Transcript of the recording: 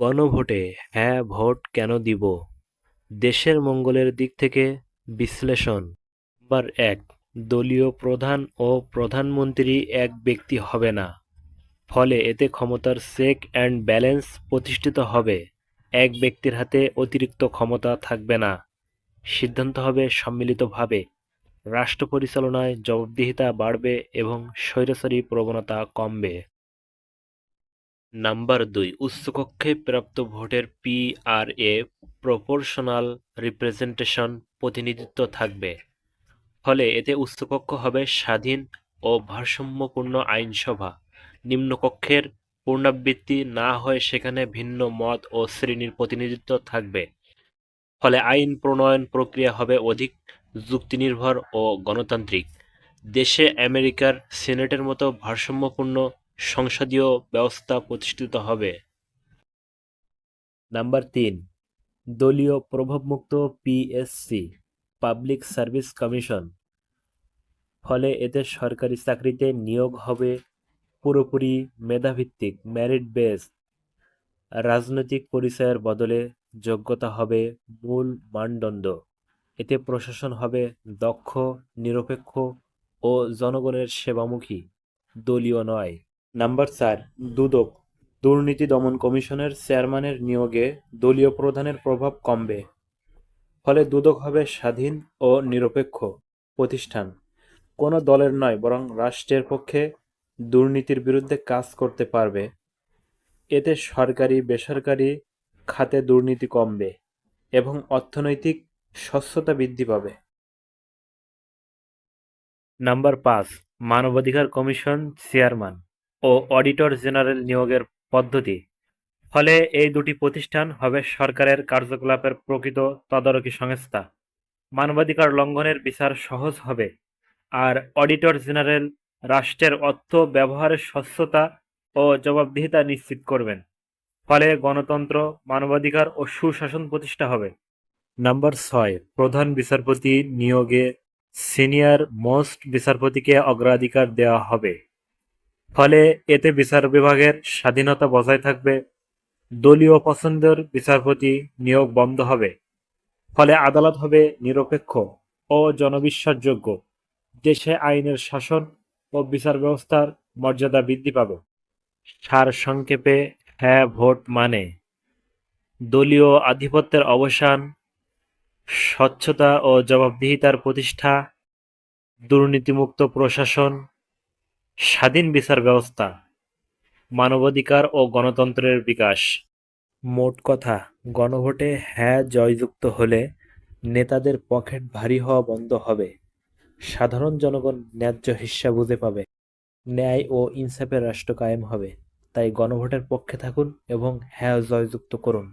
গণভোটে হ্যাঁ ভোট কেন দিব? দেশের মঙ্গলের দিক থেকে বিশ্লেষণ। নাম্বার এক, দলীয় প্রধান ও প্রধানমন্ত্রী এক ব্যক্তি হবে না। ফলে এতে ক্ষমতার চেক অ্যান্ড ব্যালেন্স প্রতিষ্ঠিত হবে। এক ব্যক্তির হাতে অতিরিক্ত ক্ষমতা থাকবে না। সিদ্ধান্ত হবে সম্মিলিতভাবে। রাষ্ট্র পরিচালনায় জবাবদিহিতা বাড়বে এবং স্বৈরাচারী প্রবণতা কমবে। নাম্বার দুই, উচ্চকক্ষে প্রাপ্ত ভোটের পিআরএ প্রপোর্শনাল রিপ্রেজেন্টেশন প্রতিনিধিত্ব থাকবে। ফলে এতে উচ্চকক্ষ হবে স্বাধীন ও ভারসাম্যপূর্ণ আইনসভা। নিম্নকক্ষের পুনরাবৃত্তি না হয়ে সেখানে ভিন্ন মত ও শ্রেণির প্রতিনিধিত্ব থাকবে। ফলে আইন প্রণয়ন প্রক্রিয়া হবে অধিক যুক্তিনির্ভর ও গণতান্ত্রিক। দেশে আমেরিকার সিনেটের মতো ভারসাম্যপূর্ণ সংসদীয় ব্যবস্থা প্রতিষ্ঠিত হবে। নাম্বার তিন, দলীয় প্রভাবমুক্ত পিএসসি পাবলিক সার্ভিস কমিশন ফলে এতে সরকারি চাকরিতে নিয়োগ হবে পুরোপুরি মেধাভিত্তিক মেরিট বেস রাজনৈতিক পরিচয়ের বদলে যোগ্যতা হবে মূল মানদণ্ড। এতে প্রশাসন হবে দক্ষ, নিরপেক্ষ ও জনগণের সেবামুখী। দলীয় নয় নাম্বার চার, দুদক। দুর্নীতি দমন কমিশনের চেয়ারম্যানের নিয়োগে দলীয় প্রধানের প্রভাব কমবে। ফলে দুদক হবে স্বাধীন ও নিরপেক্ষ প্রতিষ্ঠান। কোনো দলের নয়, বরং রাষ্ট্রের পক্ষে দুর্নীতির বিরুদ্ধে কাজ করতে পারবে। এতে সরকারি, বেসরকারি খাতে দুর্নীতি কমবে এবং অর্থনৈতিক স্বচ্ছতা বৃদ্ধি পাবে। নাম্বার পাঁচ, মানবাধিকার কমিশন চেয়ারম্যান। ও অডিটর জেনারেল নিয়োগের পদ্ধতি। ফলে এই দুটি প্রতিষ্ঠান হবে সরকারের কার্যকলাপের প্রকৃত তদারকি সংস্থা। মানবাধিকার লঙ্ঘনের বিচার সহজ হবে আর অডিটর জেনারেল রাষ্ট্রের অর্থ ব্যবহারের স্বচ্ছতা ও জবাবদিহিতা নিশ্চিত করবেন। ফলে গণতন্ত্র, মানবাধিকার ও সুশাসন প্রতিষ্ঠা হবে। নাম্বার ছয়, প্রধান বিচারপতি নিয়োগে সিনিয়র মোস্ট বিচারপতিকে অগ্রাধিকার দেওয়া হবে। ফলে এতে বিচার বিভাগের স্বাধীনতা বজায় থাকবে, দলীয় পছন্দের বিচারপতি নিয়োগ বন্ধ হবে। ফলে আদালত হবে নিরপেক্ষ ও জনবিশ্বাসযোগ্য। দেশে আইনের শাসন ও বিচার ব্যবস্থার মর্যাদা বৃদ্ধি পাবে। সার সংক্ষেপে হ্যাঁ ভোট মানে। দলীয় আধিপত্যের অবসান, স্বচ্ছতা ও জবাবদিহিতার প্রতিষ্ঠা, দুর্নীতিমুক্ত প্রশাসন স্বাধীন বিচার ব্যবস্থা, মানবাধিকার ও গণতন্ত্রের বিকাশ। মোট কথা, গণভোটে হ্যাঁ জয়যুক্ত হলে নেতাদের পকেট ভারী হওয়া বন্ধ হবে। সাধারণ জনগণ ন্যায্য হিস্সা বুঝে পাবে। ন্যায় ও ইনসাফের রাষ্ট্র কায়েম হবে। তাই গণভোটের পক্ষে থাকুন এবং হ্যাঁ জয়যুক্ত করুন।